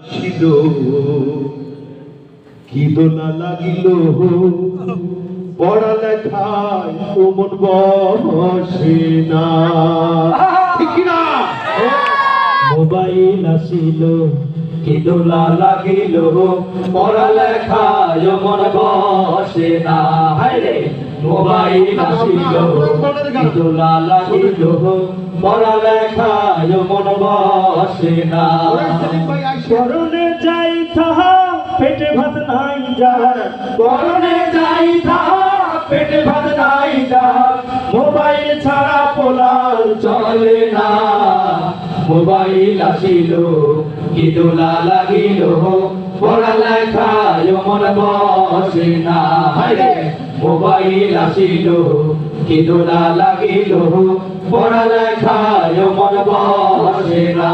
ছিল। কি দোলা লাগিল? পড়ালেখায় মন বসে না। মোবাইল আসিল। কি দোলা লাগিল? পড়ালেখায় মন বসে না। মোবাইল আসিল দোলা লাগিল পড়ালেখায় মন বসে না করনে যাই পেটে ভাত নাই যা করনে যাই পেটে ভাত নাই মোবাইল ছাড়া পোলার চলে না মোবাইল আসিল কি দোলা লাগিল পড়ালেখায় মন বসে না মোবাইল আসিল কি দোলা লাগিল পড়ালেখায় মন বসে না।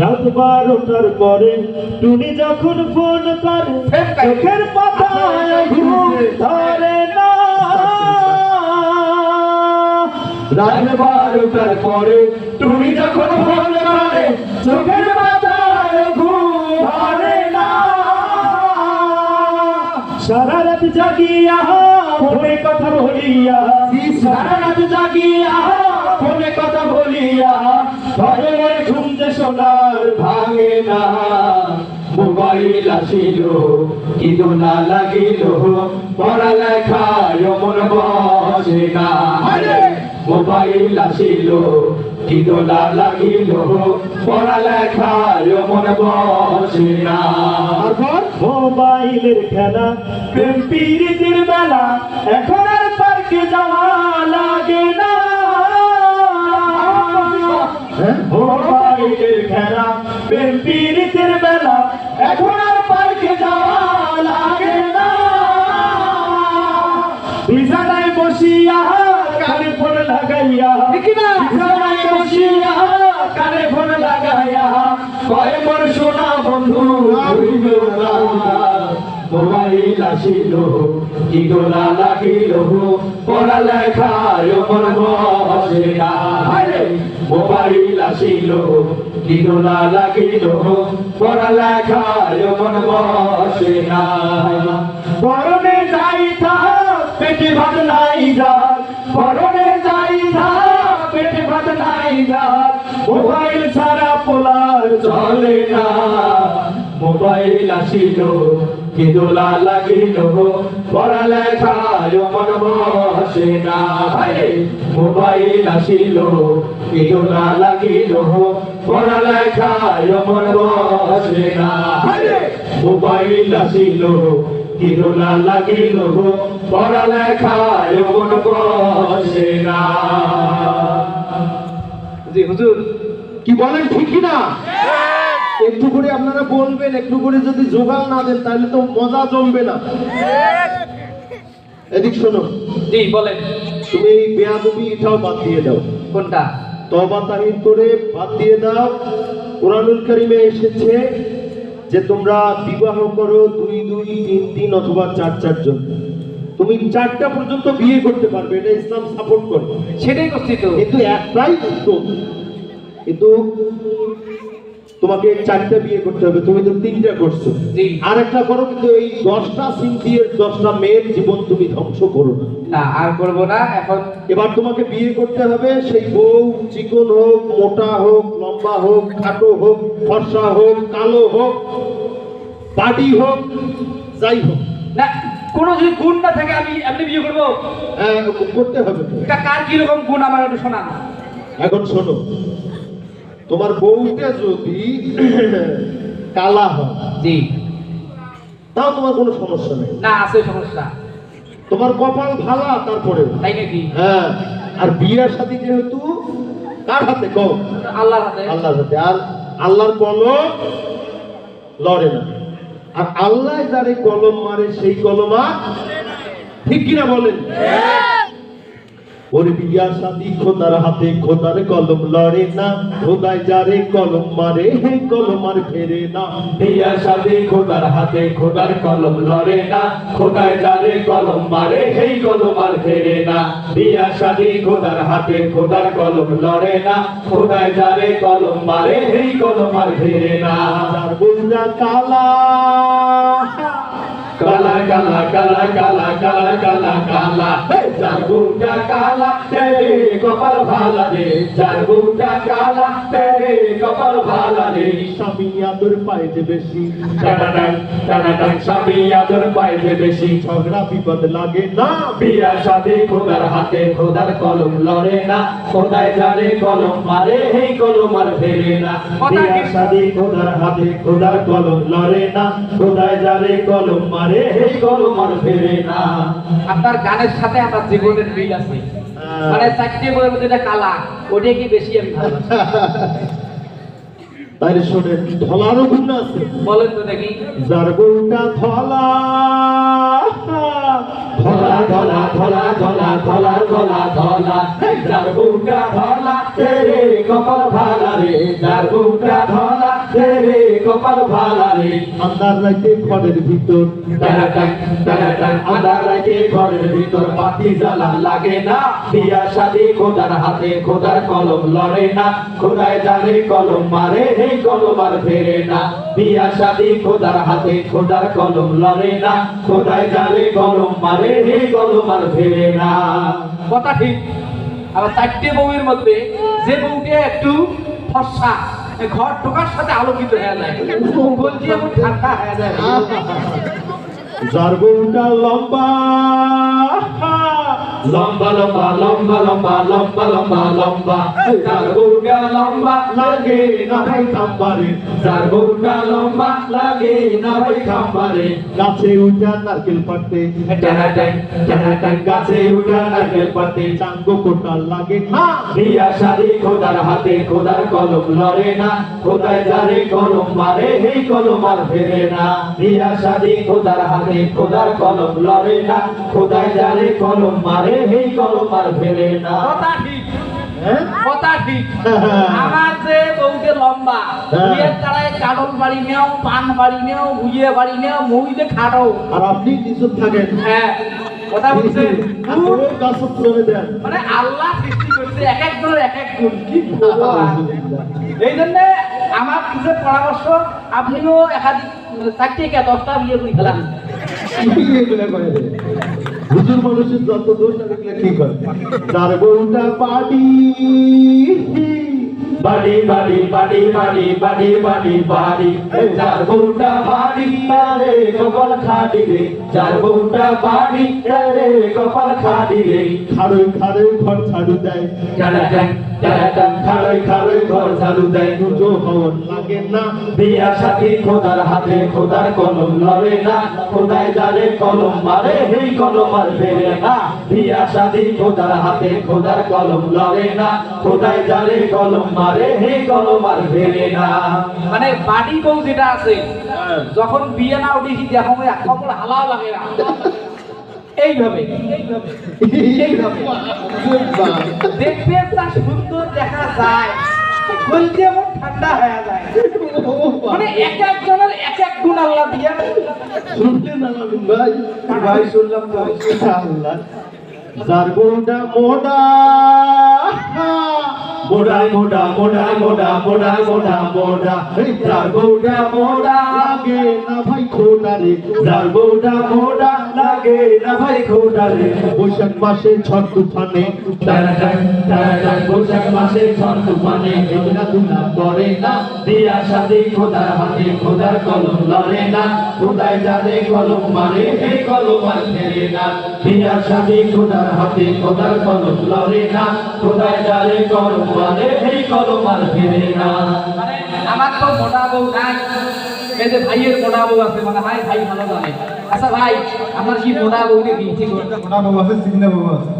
রাত বারোটার পরে টুনি যখন ফোন করে চোখের পাতায় ঘুম ধরে না। রাত বারোটার পরে টুনি যখন ফোন করে চোখের সারা রাত জাগিয়া ফোনে কথা বলিয়া সারা রাত জাগিয়া ফোনে কথা বলিয়া ঘরে ঘরে ঘুম যে সোনার ভাঙে না মোবাইল আসিল কিন্তু না লাগিল পড়ালেখায় মন বসে না মোবাইল আসিল কি দোলা লাগিল পড়ালেখায় মন বসে না। মোবাইলের খেলা প্রেম পীড়িতের বেলা এখন আর পার্কে যাওয়া লাগে না। মোবাইলের খেলা প্রেম পীড়িতের বেলা এখন কয় মোর সোনা বন্ধু? হইবে না। মোবাইল আসিল কি গোলা লাগিল, পড়ালেখায় মন বসে না মোবাইল আসিল কি গোলা লাগিল, পড়ালেখায় মন বসে না পরনে যাই থা, পেটে ভাত নাই যা পরনে যাই থা, পেটে ভাত নাই যা মোবাইল ছাড়া পোলার চলে না। মোবাইল আসিল কি দোলা লাগিল পড়ালেখায় মন বসে না। মোবাইল আসিল কি দোলা লাগিল পড়ালেখায় মন বসে না। মোবাইল আসিল কি দোলা লাগিল পড়ালেখায় মন বসে না। জি হুজুর। কি বলেন ঠিক কি না? একটু করে আপনারা বলবেন একটু করে যদি জোগাড় না দেন তাহলে তো মজা জমবে না। এদিক শোনো। জি বলেন। তুমি এই বেয়াদবি এটাও বাদ দিয়ে দাও। কোনটা? তবা তাহির করে বাদ দিয়ে দাও। কোরআনুল কারিমে এসেছে যে তোমরা বিবাহ করো দুই দুই তিন তিন অথবা চার চারজন। তুমি চারটা পর্যন্ত বিয়ে করতে পারবে এটা ইসলাম সাপোর্ট করে। সেটাই করছি তো। কিন্তু একটাই উত্তম কিন্তু তোমাকে চারটা বিয়ে করতে হবে তুমি তো তিনটা করছ। আর একটা করো কিন্তু এই দশটা সিনথিয়ের দশটা মেয়ের জীবন তুমি ধ্বংস করো না। আর করব না এখন এবার তোমাকে বিয়ে করতে হবে সেই বউ চিকন হোক মোটা হোক লম্বা হোক খাটো হোক ফর্সা হোক কালো হোক বাডি হোক যাই হোক। না কোনো যদি গুণ না থাকে আমি এমনি বিয়ে করব। হ্যাঁ, করতে হবে তা। কার কীরকম গুণ আমার একটু শোনান। এখন শোনো তোমার বউটা যদি কালা হয় জি। তাও তোমার কোনো সমস্যা নেই। না আছে সমস্যা। তোমার কপাল ভালা তারপরে তাই নাকি? হ্যাঁ আর বিয়ের সাথে যেহেতু কার হাতে কম আল্লাহর হাতে। আল্লাহর হাতে। আর আল্লাহর কলম লড়ে না। আর আল্লাহ যারে কলম মারে সেই কলম আর ঠিক কিনা বলেন? ওর বিয়া শাদি, খোদার হাতে খোদার কলম লড়ে না। খোদায় যারে কলম মারে, হে কলম আর ফেরে না। বিয়া শাদি, খোদার হাতে খোদার কলম লড়ে না। খোদায় যারে কলম মারে সেই কলম আর ফেরে না। বিয়া শাদি, খোদার হাতে খোদার কলম লড়ে না। খোদায় যারে কলম মারে কলম আর ফেরে না। বউরা কালা কালা কালা কালা কালা কালা কালা কালা। যার কালা তেরে কপাল ভালা রে যার কালা তেরে কপাল ভালা রে। স্বামী আদর পায় যে বেশি। টানাটান টানাটান স্বামী আদর বেশি। ঝগড়া বিপদ লাগে না। বিয়া শাদি খোদার হাতে খোদার কলম লড়ে না। খোদায় যারে কলম মারে এই কলম আর ফেরে না। বিয়া শাদি খোদার হাতে খোদার কলম লড়ে না। খোদায় যারে কলম মারে এই কলম আর ফেরে না। আপনার গানের সাথে আমার জীবনের মিল আছে। মানে চারটে বইয়ের মধ্যে এটা কালা ওটা কি বেশি আমি ভালোবাসি শোনেন ধলারও গুণ আছে। বলেন তো দেখি। যার বউটা ধলা ধলা ধলা ধলা ধলা ধলা ধলা ধলা যার বুকা ধলা তেরে কপাল ভালা রে যার বুকা ধলা তেরে কপাল ভালা রে। আন্দার রাইতে ঘরের ভিতর। রাতে ঘরের ভিতর বাতি জ্বালা লাগে না। বিয়া শাদি খোদার হাতে খোদার কলম লড়ে না। খোদায় জানে কলম মারে এই কলম আর ফেরে না। বিয়া শাদি খোদার হাতে খোদার কলম লড়ে না। খোদায় জানে কলম মারে ফেরে না। কথা ঠিক। আবার চারটে বউয়ের মধ্যে যে বউকে একটু ফর্সা ঘর ঢোকার সাথে আলোকিত হয়ে যায়। বলছি এমন ঠান্ডা হয়ে যায়। যার বউটা লম্বা লম্বা লম্বা লম্বা লম্বা লম্বা লম্বা লম্বা। যার বুকা লম্বা লাগে না ভাই খাম্বারে, যার বুকা লম্বা লাগে না ভাই খাম্বারে। গাছে উঠা নারকেল পাড়তে টানাটান টানাটান গাছে উঠা নারকেল পাতে চাঙ্গ কোটাল লাগে না। বিয়া শাদি খোদার হাতে খোদার কলম লড়ে না, খোদায় যারে কলম মারে এই কলম আর ফেরে না। বিয়া শাদি খোদার হাতে খোদার কলম লড়ে না, খোদায় যারে কলম মারে এই কলম আর ফেরে না। কথা ঠিক। কথা ঠিক। আমার যে বউকে লম্বা। বিয়ের তারায় কাডল বাড়ি নেও পান বাড়ি নেও ভুইয়ে বাড়ি নেও মুইতে খাটো। আর আপনি কিছু থাকেন। হ্যাঁ কথা বলছে। আপনি গাছত করে দেন। মানে আল্লাহ সৃষ্টি করেছে এক এক জনের এক এক গুণ। কি এই জন্য আমার কিছু পরামর্শ আপনিও একাধিক চারটে কে দশটা বিয়ে করে ফেলান। হুজুর মানুষের যত দোষ থাকলে দেখলে ঠিক হয় তার বউটা বাড়ি বাড়ি বাড়ি বাড়ি বাড়ি বাড়ি বাড়ি বাড়ি। যার বউটা বাড়ি তারে কপাল খাটি রে। যার বউটা বাড়ি তারে কপাল খাটি রে। খাড়ে খাড়ে ঘর ছাড়ু দেয়। বিয়া সাথী খোদার হাতে খোদার কলম লড়ে না। খোদায় যারে কলম মারে এই কলম আর ফেরে না। বিয়া সাথী খোদার হাতে খোদার কলম লড়ে না। খোদায় যারে কলম মারে এই কলম আর ফেরে না। মানে বাড়ি বউ যেটা আছে যখন বিয়ে না উঠেছি দেখো কপড় হালাও লাগে না। এইভাবে। দেখতে তা সুন্দর দেখা যায়। বলতে এমন ঠান্ডা হয়ে যায়। মানে এক একজনের এক এক গুণ আল্লাহ দিয়ে। শুনতে জানাবেন ভাই? ভাই শুনলাম তো আল্লাহ যার বউটা মোটা। মোড়া মোড়া মোড়া মোড়া মোড়া মোড়া মোড়া যার বউটা মোড়া লাগে না ভাই খোটা রে যার বউটা মোড়া লাগে না ভাই খোটা রে বৈশাখ মাসে ঝড় তুফানে টানাটান টানাটান বৈশাখ মাসে ঝড় তুফানে মেঘনা দুলা পড়ে না দিয়া সাথে খোদার হাতে খোদার কলম লড়ে না খোদায় যারে কলম মারে এই কলম আর ফেরে না দিয়া সাথে খোদার হাতে খোদার কলম লড়ে না খোদায় যারে কলম মারে এই কলম আর ফেরে না মানে আমার তো মোটা বউ নাই। এই যে ভাইয়ের মোটা বউ আছে মানে ভাই ভাই ভালো জানে। আচ্ছা ভাই আমার কি মোটা বউ ঠিক মোটা বাবু আছে সিগনা বাবু আছে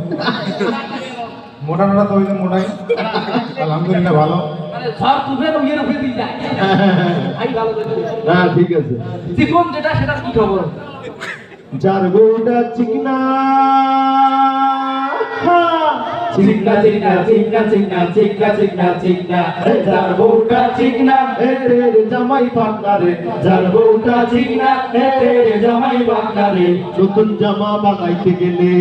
মোটা মোটা তো ওই মোটাই। আলহামদুলিল্লাহ ভালো। ঝড় তুফে উইয়ের উপরে দিয়ে যায়। ভাই ভালো হ্যাঁ ঠিক আছে। চিকন যেটা সেটা কি খবর? যার বউটা চিকনা চিকনা চিকনা চিকনা চিকনা চিকনা চিকনা চিকনা যার বউটা চিকনা হে রে জামাই পাকনা রে যার বউটা চিকনা এ রে জামাই বাগনা রে নতুন জামা বানাইতে গেলে।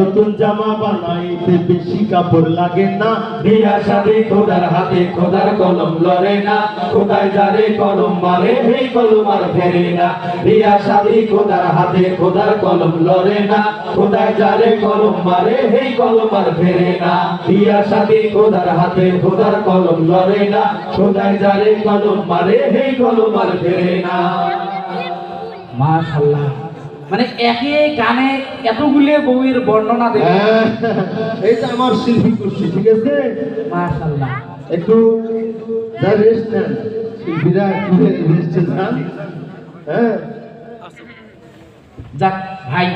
নতুন জামা বানাইতে বেশি কাপড় লাগে না। বিয়া শাদি খোদার হাতে খোদার কলম লড়ে না। খোদায় যারে কলম মারে এই কলম আর ফেরে না। বিয়া শাদি খোদার হাতে খোদার কলম লড়ে না। খোদায় যারে কলম মারে এই কলম আর ফেরে না। বিয়া শাদি খোদার হাতে খোদার কলম লড়ে না। খোদায় যারে কলম মারে এই কলম আর ফেরে না। মাশাআল্লাহ। মানে একে গানে এতগুলি বউয়ের বর্ণনা দেবে। হ্যাঁ, এইটা আমার শিল্পী করছি ঠিক আছে? মাশাআল্লাহ। একটু যা রেস্ট নেন শিল্পীরা একটু রেস্ট নেন। হ্যাঁ। যাক ভাই।